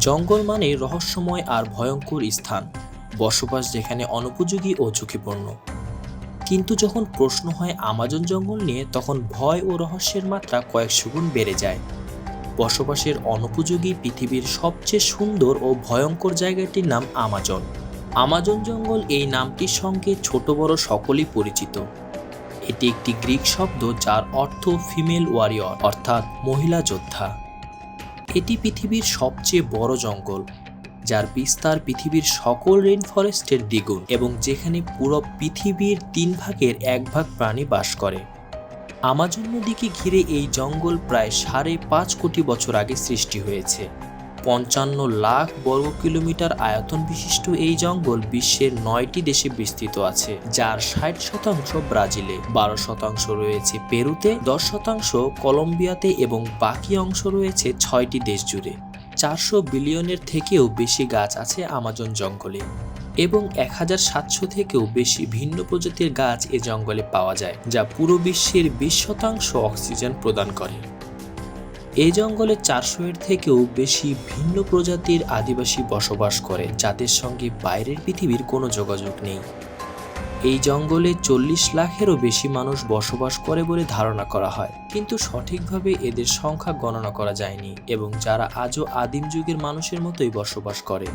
জঙ্গল মানে রহস্যময় আর ভয়ঙ্কর স্থান, বসবাস যেখানে অনুপযোগী ও ঝুঁকিপূর্ণ। কিন্তু যখন প্রশ্ন হয় আমাজন জঙ্গল নিয়ে, তখন ভয় ও রহস্যের মাত্রা কয়েকশো গুণ বেড়ে যায়। বসবাসের অনুপযোগী পৃথিবীর সবচেয়ে সুন্দর ও ভয়ঙ্কর জায়গাটির নাম আমাজন। আমাজন জঙ্গল এই নামটির সঙ্গে ছোট বড় সকলেই পরিচিত। এটি একটি গ্রিক শব্দ যার অর্থ ফিমেল ওয়ারিয়র, অর্থাৎ মহিলা যোদ্ধা। এটি পৃথিবীর সবচেয়ে বড় জঙ্গল, যার বিস্তার পৃথিবীর সকল রেন ফরেস্টের দ্বিগুণ এবং যেখানে পুরো পৃথিবীর তিন ভাগের এক ভাগ প্রাণী বাস করে। আমাজন নদীকে ঘিরে এই জঙ্গল প্রায় সাড়ে পাঁচ কোটি বছর আগে সৃষ্টি হয়েছে। পঞ্চান্ন লাখ বর্গ কিলোমিটার আয়তন বিশিষ্ট এই জঙ্গল বিশ্বের নয়টি দেশে বিস্তৃত আছে, যার ষাট শতাংশ ব্রাজিলে, বারো শতাংশ রয়েছে পেরুতে, দশ শতাংশ কলম্বিয়াতে এবং বাকি অংশ রয়েছে ছয়টি দেশ জুড়ে। চারশো বিলিয়নের থেকেও বেশি গাছ আছে আমাজন জঙ্গলে এবং এক হাজার সাতশো থেকেও বেশি ভিন্ন প্রজাতির গাছ এ জঙ্গলে পাওয়া যায়, যা পুরো বিশ্বের বিশ শতাংশ অক্সিজেন প্রদান করে। এই জঙ্গলে চারশো এর থেকেও বেশি ভিন্ন প্রজাতির আদিবাসী বসবাস করে, যাদের সঙ্গে বাইরের পৃথিবীর কোনো যোগাযোগ নেই। এই জঙ্গলে চল্লিশ লাখেরও বেশি মানুষ বসবাস করে বলে ধারণা করা হয়, কিন্তু সঠিকভাবে এদের সংখ্যা গণনা করা যায়নি এবং যারা আজও আদিম যুগের মানুষের মতোই বসবাস করে।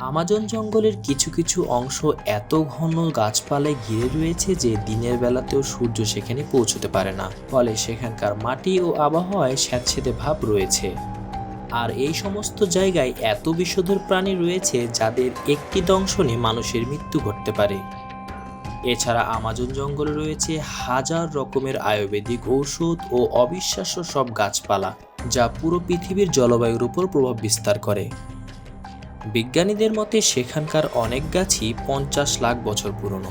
আমাজন জঙ্গলের কিছু কিছু অংশ এত ঘন গাছপালায় ঘিরে রয়েছে যে দিনের বেলাতেও সূর্য সেখানে পৌঁছতে পারে না। ফলে সেখানকার মাটি ও আবহাওয়ায় স্যাঁতসেঁতে ভাব রয়েছে। আর এই সমস্ত জায়গায় এত বিষধর প্রাণী রয়েছে যাদের একটি দংশনে মানুষের মৃত্যু ঘটতে পারে। এছাড়া আমাজন জঙ্গলে রয়েছে হাজার রকমের আয়ুর্বেদিক ঔষধ ও অবিশ্বাস্য সব গাছপালা, যা পুরো পৃথিবীর জলবায়ুর উপর প্রভাব বিস্তার করে। বিজ্ঞানীদের মতে সেখানকার অনেক গাছই পঞ্চাশ লাখ বছর পুরনো।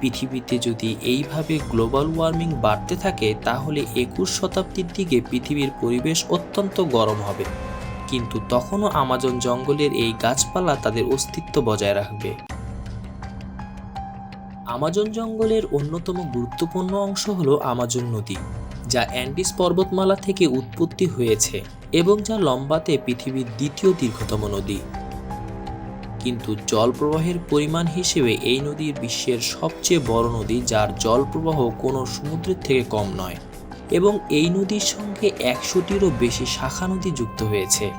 পৃথিবীতে যদি এইভাবে গ্লোবাল ওয়ার্মিং বাড়তে থাকে, তাহলে একুশ শতাব্দীর দিকে পৃথিবীর পরিবেশ অত্যন্ত গরম হবে। কিন্তু তখনও আমাজন জঙ্গলের এই গাছপালা তাদের অস্তিত্ব বজায় রাখবে। আমাজন জঙ্গলের অন্যতম গুরুত্বপূর্ণ অংশ হলো আমাজন নদী, যা অ্যান্ডিস পর্বতমালা থেকে উৎপত্তি হয়েছে। এবং যা লম্বাতে পৃথিবীর দ্বিতীয় দীর্ঘতম নদী। কিন্তু জল প্রবাহের পরিমাণ হিসেবে এই নদীর বিশ্বের সবচেয়ে বড় নদী, যার জল প্রবাহ কোনো সমুদ্রের থেকে কম নয় এবং এই নদীর সঙ্গে একশোটিরও বেশি শাখা নদী যুক্ত হয়েছে।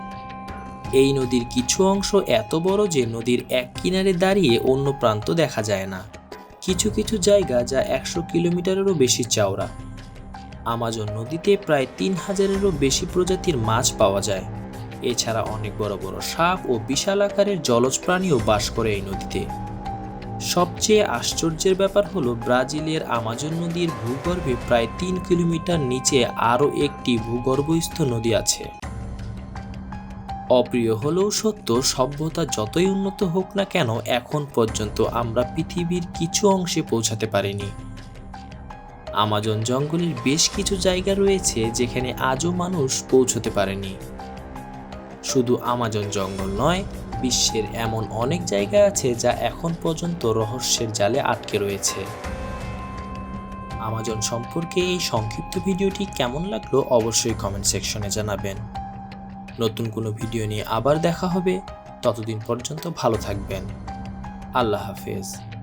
এই নদীর কিছু অংশ এত বড় যে নদীর এক কিনারে দাঁড়িয়ে অন্য প্রান্ত দেখা যায় না। কিছু কিছু জায়গা যা একশো কিলোমিটারেরও বেশি চওড়া। আমাজন নদীতে প্রায় তিন হাজারেরও বেশি প্রজাতির মাছ পাওয়া যায়। এছাড়া অনেক বড় বড় সাপ ও বিশাল আকারের জলজ প্রাণীও বাস করে এই নদীতে। সবচেয়ে আশ্চর্যের ব্যাপার হলো, ব্রাজিলের আমাজন নদীর ভূগর্ভে প্রায় তিন কিলোমিটার নিচে আরও একটি ভূগর্ভস্থ নদী আছে। অপ্রিয় হলেও সত্য, সভ্যতা যতই উন্নত হোক না কেন, এখন পর্যন্ত আমরা পৃথিবীর কিছু অংশে পৌঁছাতে পারিনি। আমাজন জঙ্গলের বেশ কিছু জায়গা রয়েছে যেখানে আজও মানুষ পৌঁছতে পারেনি। শুধু আমাজন জঙ্গল নয়, বিশ্বের এমন অনেক জায়গা আছে যা এখন পর্যন্ত রহস্যের জালে আটকে রয়েছে। আমাজন সম্পর্কে এই সংক্ষিপ্ত ভিডিওটি কেমন লাগল অবশ্যই কমেন্ট সেকশনে জানাবেন। নতুন কোনো ভিডিও নিয়ে আবার দেখা হবে। ততদিন পর্যন্ত ভালো থাকবেন। আল্লাহ হাফেজ।